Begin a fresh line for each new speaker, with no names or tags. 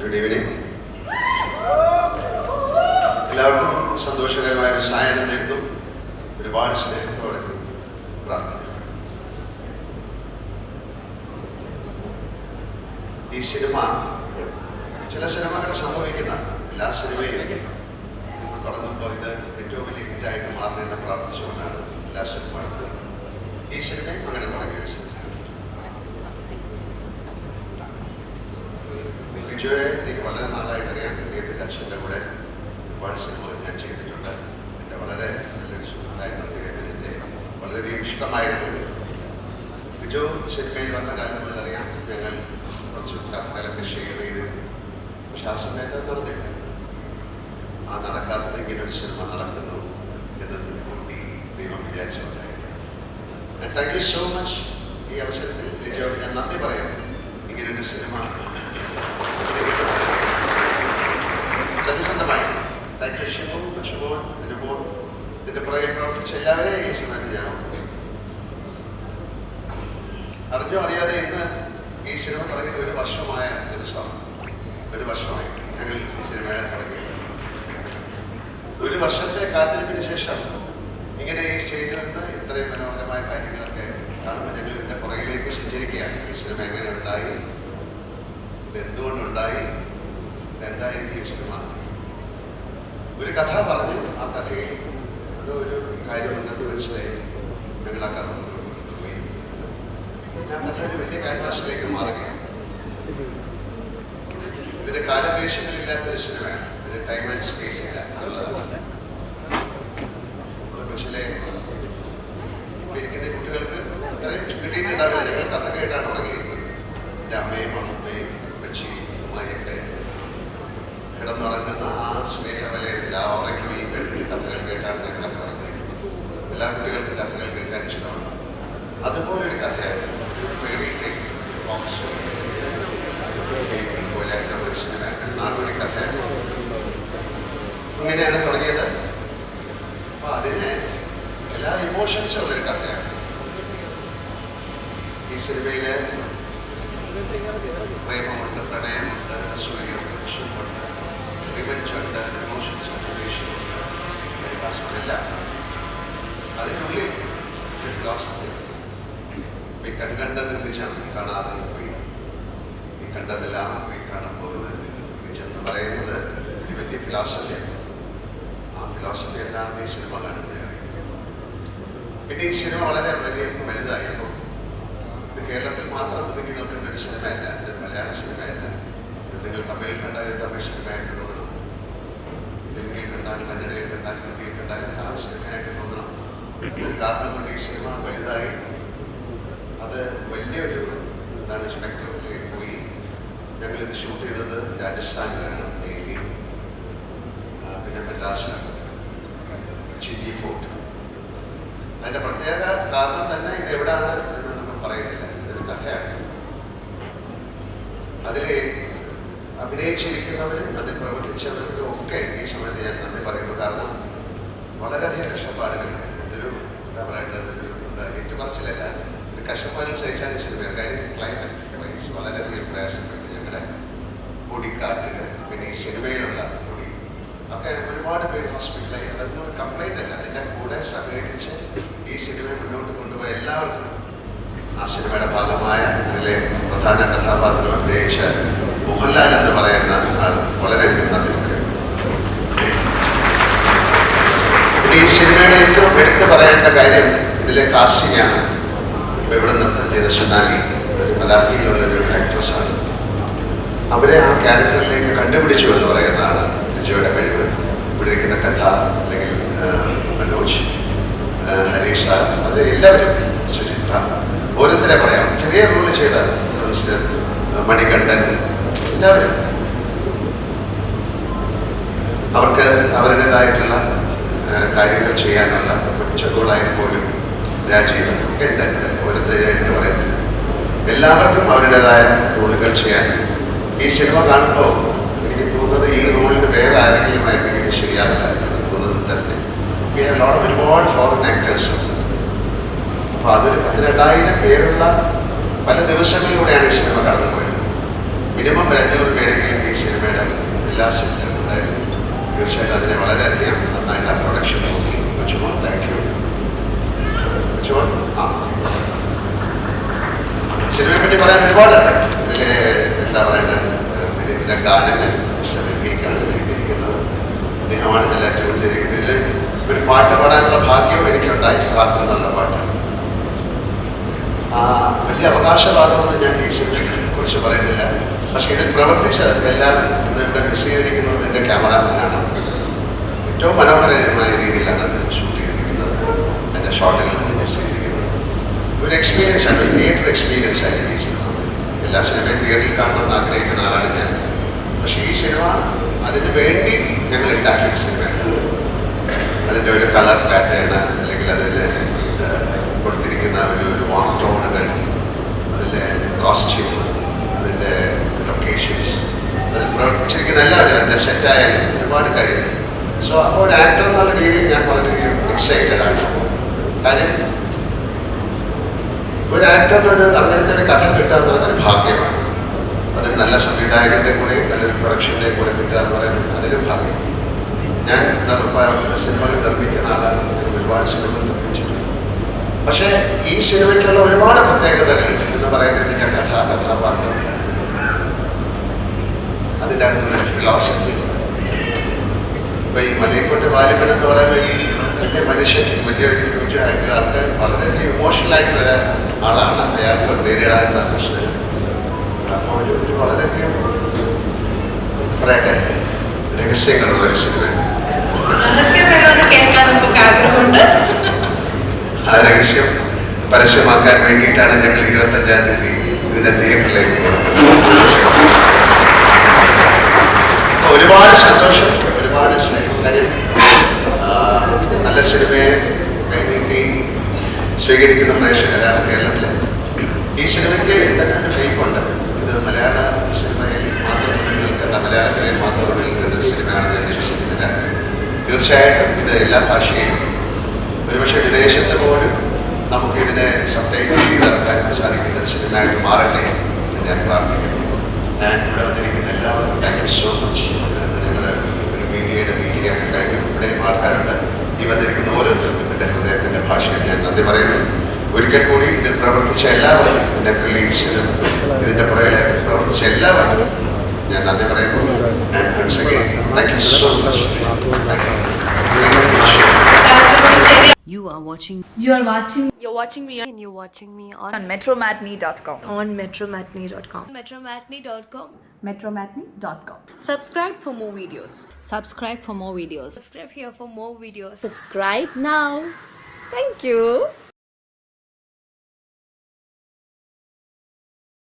Good evening എല്ലാവർക്കും സന്തോഷകരമായ ഒരു സായനം നേരുന്നു. ഒരുപാട് സ്നേഹത്തോടെ പ്രാർത്ഥിക്കുന്നു. ഈ സിനിമ ചില സിനിമകൾ സംഭവിക്കുന്നതാണ് എല്ലാ സിനിമയിലും നമ്മൾ തുടങ്ങുമ്പോൾ ഇത് ഏറ്റവും വലിയ ഹിറ്റായിട്ട് മാറണമെന്ന് പ്രാർത്ഥിച്ചുകൊണ്ടാണ് എല്ലാ സിനിമകളും. ഈ സിനിമയും അങ്ങനെ തുടങ്ങിയ ഒരു സിനിമ. ബിജുവെ എനിക്ക് വളരെ നാളായിട്ട് അറിയാം. അദ്ദേഹത്തിന്റെ അച്ഛന്റെ കൂടെ ഒരുപാട് സിനിമകൾ ഞാൻ ചെയ്തിട്ടുണ്ട്. എന്റെ വളരെ നല്ലൊരു സുഹൃത്തായിരുന്നു അദ്ദേഹത്തിന് എന്റെ വളരെയധികം ഇഷ്ടമായിരുന്നു. ബിജു സിനിമയിൽ വന്ന കാലം മുതൽ അറിയാം ഞങ്ങൾ കുറച്ച് കാര്യങ്ങളൊക്കെ ഷെയർ ചെയ്തു. പക്ഷെ ആ സമയത്ത് തുറന്നില്ല ആ നടക്കാത്തത് ഇങ്ങനെ സിനിമ നടക്കുന്നു എന്ന് കൂട്ടി ദൈവം വിചാരിച്ചുണ്ടായിരുന്നു താങ്ക് യു സോ മച്ച് ഈ അവസരത്തിൽ ലിജോട് ഞാൻ നന്ദി പറയുന്നു. ഇങ്ങനൊരു സിനിമ സത്യസന്ധമായി താങ്ക് യു ഷിബു കൊച്ചുമോൻ അനുമോൻ ഇതിന്റെ പുറകെ പ്രവർത്തിച്ച എല്ലാവരെയും ഈ സമയത്ത് ഞാൻ ഓർക്കുന്നു. അറിഞ്ഞോ അറിയാതെ ഇന്ന് ഈ സിനിമ തുടങ്ങിയിട്ട് ഒരു വർഷമായ ദിവസമാണ്. ഒരു വർഷമായി ഞങ്ങൾ ഈ സിനിമയെ തുടങ്ങി. ഒരു വർഷത്തെ കാത്തിരിപ്പിന് ശേഷം ഇങ്ങനെ ഈ സ്റ്റേജിൽ നിന്ന് ഇത്രയും മനോഹരമായ കാര്യങ്ങളൊക്കെ കാണുമ്പോൾ ഞങ്ങൾ ഇതിന്റെ പുറകിലേക്ക് സഞ്ചരിക്കുകയാണ്. ഈ സിനിമ എങ്ങനെ ഉണ്ടായി? ഇത് എന്തുകൊണ്ടുണ്ടായി എന്തായിരിക്കും ഈ സിനിമ? ഒരു കഥ പറഞ്ഞു. ആ കഥയിൽ അത് ഒരു കാര്യമുണ്ടെന്ന് മനസ്സിലായി. ഞങ്ങൾ ആ കഥ പോയി പിന്നെ ആ കഥ ഒരു വലിയ ക്യാൻവാസിലേക്ക് മാറുകയാണ്. ഇതിന് കാലദേശങ്ങളില്ലാത്തൊരു സിനിമയാണ്. ഇതിന് ടൈം ആൻഡ് സ്പേസ് ഇങ്ങനെയാണ് തുടങ്ങിയത്. അപ്പൊ അതിന് എല്ലാ ഇമോഷൻസും ഉള്ളൊരു കഥയാണ്. ഈ സിനിമയിൽ പ്രേമമുണ്ട് പ്രണയമുണ്ട് അസൂയുണ്ട് വിഷമുണ്ട് ഇമോഷൻസ് ഉണ്ട് അതിനുള്ളിൽ കൺകണ്ടത് നിജം കാണാതെ പോയി. ഈ കണ്ടതെല്ലാം പോയി കാണാൻ പോകുന്നത്. നിജം എന്ന് പറയുന്നത് ഒരു വലിയ ഫിലോസഫിയാണ് ഫിലോസഫി എന്താണെന്ന് ഈ സിനിമ കാണുമ്പോഴേ അറിയാം പിന്നെ ഈ സിനിമ വളരെ വലിയ വലുതായപ്പോൾ ഇത് കേരളത്തിൽ മാത്രം ഒതുങ്ങി നോക്കുന്ന ഒരു സിനിമയല്ല ഇത് മലയാള സിനിമയല്ല. ഇത് നിങ്ങൾ തമിഴിൽ കണ്ടാൽ ഇത് തമിഴ് സിനിമയായിട്ട് തോന്നണം തെലുങ്കിൽ കണ്ടാൽ കന്നഡയിൽ കണ്ടാൽ ഹിന്ദിയിൽ കണ്ടാൽ ആ സിനിമയായിട്ട് തോന്നണം. ഒരു കാരണം കൊണ്ട് ഈ സിനിമ വലുതായി. അത് വലിയൊരു എന്താണ് സ്പെക്ടറിലേക്ക് പോയി. ഞങ്ങളിത് ഷൂട്ട് ചെയ്തത് രാജസ്ഥാനിലാണ് ഡൽഹി പിന്നെ മദ്രാസിലാണ്. ചിജി ഫോർട്ട് അതിന്റെ പ്രത്യേക കാരണം തന്നെ ഇത് എവിടാണ് എന്ന് നമ്മൾ പറയുന്നില്ല ഇതൊരു കഥയാണ്. അതിൽ അഭിനയിച്ചിരിക്കുന്നവരും അതിൽ പ്രവർത്തിച്ചവരും ഒക്കെ ഈ സമയത്ത് ഞാൻ നന്ദി പറയുന്നു. കാരണം വളരെയധികം കഷ്ടപ്പാടുകൾ ഇതൊരു എന്താ പറയേണ്ടത്? ഏറ്റുപറച്ചിലല്ല. ഒരു കഷ്ടപ്പാടുകൾ സഹിച്ചാണ് ഈ സിനിമ. കാര്യം ക്ലൈമറ്റ് വൈസ് വളരെയധികം പ്രയാസപ്പെട്ടു ഞങ്ങളുടെ പൊടിക്കാറ്റുകൾ പിന്നെ ഈ സിനിമയിലുള്ള ഒക്കെ ഒരുപാട് പേര് ഹോസ്പിറ്റലായി അതൊന്നും ഒരു കംപ്ലൈന്റ് അല്ല. അതിന്റെ കൂടെ സഹകരിച്ച് ഈ സിനിമയെ മുന്നോട്ട് കൊണ്ടുപോയ എല്ലാവർക്കും ആ സിനിമയുടെ ഭാഗമായ അതിലെ പ്രധാന കഥാപാത്രം അഭിനയിച്ച മോഹൻലാൽ എന്ന് പറയുന്ന ആൾ വളരെയധികം നന്ദി പറയുന്നു. പിന്നെ ഈ സിനിമയുടെ ഏറ്റവും എടുത്തു പറയേണ്ട കാര്യം ഇതിലെ കാസ്റ്റിംഗ് ആണ്. ഇവിടെ നൃത്തം ചെയ്ത സുനാലി ഒരു മലയാളിയിലുള്ള ഒരു ആക്ട്രസ്സാണ് അവരെ ആ ക്യാരക്ടറിലേക്ക് കണ്ടുപിടിച്ചു എന്ന് പറയുന്നതാണ് വിജയുടെ കഴിവ് ഇവിടെ ഇരിക്കുന്ന കഥ അല്ലെങ്കിൽ മനോജ് ഹരീഷ് സാർ അത് എല്ലാവരും സുചിത്ര ഓരോരുത്തരെ പറയാം. ചെറിയ റോൾ ചെയ്ത മണികണ്ഠൻ എല്ലാവരും. അവർക്ക് അവരുടേതായിട്ടുള്ള കാര്യങ്ങൾ ചെയ്യാനുള്ള കൊച്ചുകളായി പോലും രാജീവൻ ഒക്കെ ഉണ്ട്. ഓരോരുത്തരെ എടുത്ത് എല്ലാവർക്കും അവരുടേതായ റോളുകൾ ചെയ്യാൻ ഈ സിനിമ കാണുമ്പോൾ കാര്യങ്ങളുമായിട്ട് ഇത് ശരിയാവില്ല എന്ന് തന്നെ വി ഹാവ് ലോട്ട് ഒരുപാട് ഫോറിൻ ആക്ടേഴ്സ് അപ്പോൾ അതൊരു പത്ത് രണ്ടായിരം പേരുള്ള പല ദിവസങ്ങളിലൂടെയാണ് ഈ സിനിമ കടന്നുപോയത്. മിനിമം അഞ്ഞൂറ് പേരെങ്കിലും ഈ സിനിമയുടെ എല്ലാ സിനിമയും ഉണ്ടായിരുന്നു. തീർച്ചയായിട്ടും അതിനെ വളരെയധികം നന്നായിട്ട് ആ പ്രൊഡക്ഷൻ നോക്കി. ചുമ താങ്ക് യു ചുമ ആ. സിനിമയെ പറ്റി പറയാൻ ഒരുപാടുണ്ട്. ഇതിൽ എന്താ പറയേണ്ടത് പിന്നെ ഇതിലെ ഗാനങ്ങൾ. അദ്ദേഹമാണ് ഞാൻ ഏറ്റവും ചെയ്തിരിക്കുന്നത് ഇതിൽ ഒരു പാട്ട് പാടാനുള്ള ഭാഗ്യം എനിക്കുണ്ടായി. റാക്ക് എന്നുള്ള പാട്ട് വലിയ അവകാശവാദമൊന്നും ഞാൻ ഈ സിനിമയെ കുറിച്ച് പറയുന്നില്ല. പക്ഷേ ഇതിൽ പ്രവർത്തിച്ച എല്ലാവരും ഇവിടെ മിസ് ചെയ്തിരിക്കുന്നത് എന്റെ ക്യാമറാമാനാണ്. ഏറ്റവും മനോഹരമായ രീതിയിലാണ് അത് ഷൂട്ട് ചെയ്തിരിക്കുന്നത്. എന്റെ ഷോട്ടുകൾ മിസ് ചെയ്തിരിക്കുന്നത്. ഒരു എക്സ്പീരിയൻസ് ആണ്. തിയേറ്റർ എക്സ്പീരിയൻസ് ആയിരിക്കും ഈ സിനിമ. എല്ലാ സിനിമയും തിയേറ്ററിൽ കാണണമെന്ന് ആഗ്രഹിക്കുന്ന ആളാണ് ഞാൻ. പക്ഷേ ഈ സിനിമ അതിന് വേണ്ടി ഞങ്ങൾ ഉണ്ടാക്കിയ ഒരു അതിന്റെ ഒരു കളർ പാറ്റേൺ അല്ലെങ്കിൽ അതിൽ കൊടുത്തിരിക്കുന്ന ഒരു ഒരു വാം ടോണുകൾ അതിലെ കോസ്റ്റ്യൂം അതിന്റെ ലൊക്കേഷൻസ് അതിൽ പ്രവർത്തിച്ചിരിക്കുന്ന എല്ലാവരും അതിന്റെ സെറ്റായ ഒരുപാട് കാര്യങ്ങൾ. സോ അപ്പോൾ ഒരു ആക്ടർ എന്നുള്ള രീതിയിൽ ഞാൻ വളരെയധികം എക്സൈറ്റഡ് ആണ്. കാര്യം ഒരു ആക്ടറിനൊരു അങ്ങനത്തെ ഒരു കഥ കിട്ടുക എന്നുള്ളത് ഒരു ഭാഗ്യമാണ്. അതൊരു നല്ല സംവിധായകന്റെ കൂടെ നല്ലൊരു പ്രൊഡക്ഷന്റെ കൂടെ കിട്ടുക എന്ന് പറയുന്നത് അതിലും ഭാഗ്യം. ഞാൻ സിനിമകൾ നിർമ്മിക്കുന്ന ആളാണ്. ഒരുപാട് സിനിമകൾ നിർമ്മിച്ചിട്ടുണ്ട്. പക്ഷേ ഈ സിനിമയ്ക്കുള്ള ഒരുപാട് പ്രത്യേകതകൾ എന്ന് പറയുന്നത് ഇതിന്റെ കഥ കഥാപാത്രം. അതിന്റെ അകത്തൊരു ഫിലോസഫി ഇപ്പൊ ഈ മലയക്കോട്ടെ വാലിബൻ എന്ന് പറയുന്നത് ഈ വലിയ മനുഷ്യൻ വലിയ ഹ്യൂജ് ആയിട്ടുള്ള ആൾക്ക് വളരെയധികം ഇമോഷണൽ ആയിട്ടുള്ള ആളാണ് അയാൾക്ക് നേരിടാനുള്ള പ്രശ്നങ്ങൾ. ഒരു ഒരു വളരെയധികം പറയട്ടെ രഹസ്യങ്ങളുള്ള ഒരു സിനിമയാണ്
രഹസ്യം ഏതാണെന്ന് കേൾക്കാൻ നമുക്ക്
ആ രഹസ്യം പരസ്യമാക്കാൻ വേണ്ടിയിട്ടാണ് ഞങ്ങൾ ഇരുപത്തഞ്ചാം തീയതി ഇതിന്റെ തിയേറ്ററിലേക്ക് പോകുന്നത് ഒരുപാട് സന്തോഷം ഒരുപാട് സ്നേഹം കാര്യം നല്ല സിനിമയെ കൈനീട്ടി സ്വീകരിക്കുന്ന പ്രേക്ഷകരാണ് കേരളത്തിൽ. ഈ സിനിമയ്ക്ക് തന്നെ ഹൈപ്പുണ്ട് ഇത് മലയാള സിനിമയിൽ മാത്രം ഒതുങ്ങി നിൽക്കേണ്ട മലയാളത്തിലെ മാത്രം ഒതുങ്ങി നിൽക്കുന്ന ഒരു സിനിമയാണെന്ന് ഞാൻ വിശ്വസിക്കുന്നില്ല തീർച്ചയായിട്ടും ഇത് എല്ലാ ഭാഷയിലും. ഒരുപക്ഷെ വിദേശത്ത് പോലും നമുക്ക് ഇതിനെ സബ്ടൈറ്റിൽ ചെയ്തിറക്കാൻ സാധിക്കുന്ന സിനിമയായിട്ട് മാറട്ടെ എന്ന് ഞാൻ പ്രാർത്ഥിക്കുന്നു. ഞാൻ ഇവിടെ വന്നിരിക്കുന്ന എല്ലാവർക്കും താങ്ക് യു സോ മച്ച് നിങ്ങളുടെ ഒരു മീഡിയയുടെ മീഡിയയൊക്കെ കഴിഞ്ഞു ഇവിടെയും ആൾക്കാരുണ്ട്. ഈ വന്നിരിക്കുന്ന ഓരോരുത്തർക്കും എന്റെ ഹൃദയത്തിന്റെ ഭാഷയിൽ ഞാൻ നന്ദി പറയുന്നു. ഒരിക്കൽ കൂടി ഇതിൽ പ്രവർത്തിച്ച എല്ലാവർക്കും എന്റെ കൊളീഗ്സിനും ഇതിന്റെ പുറകിലെ പ്രവർത്തിച്ച എല്ലാവർക്കും ഞാൻ നന്ദി പറയുന്നു and once again thank you so much thank you
You are watching
You are watching
You're watching me and you're watching me on,
on metromatney.com.
on metromatney.com.
metromatney.com.
Metromatney.com.
Subscribe for more videos.
Subscribe for more videos.
Subscribe here for more videos.
Subscribe now. Thank you.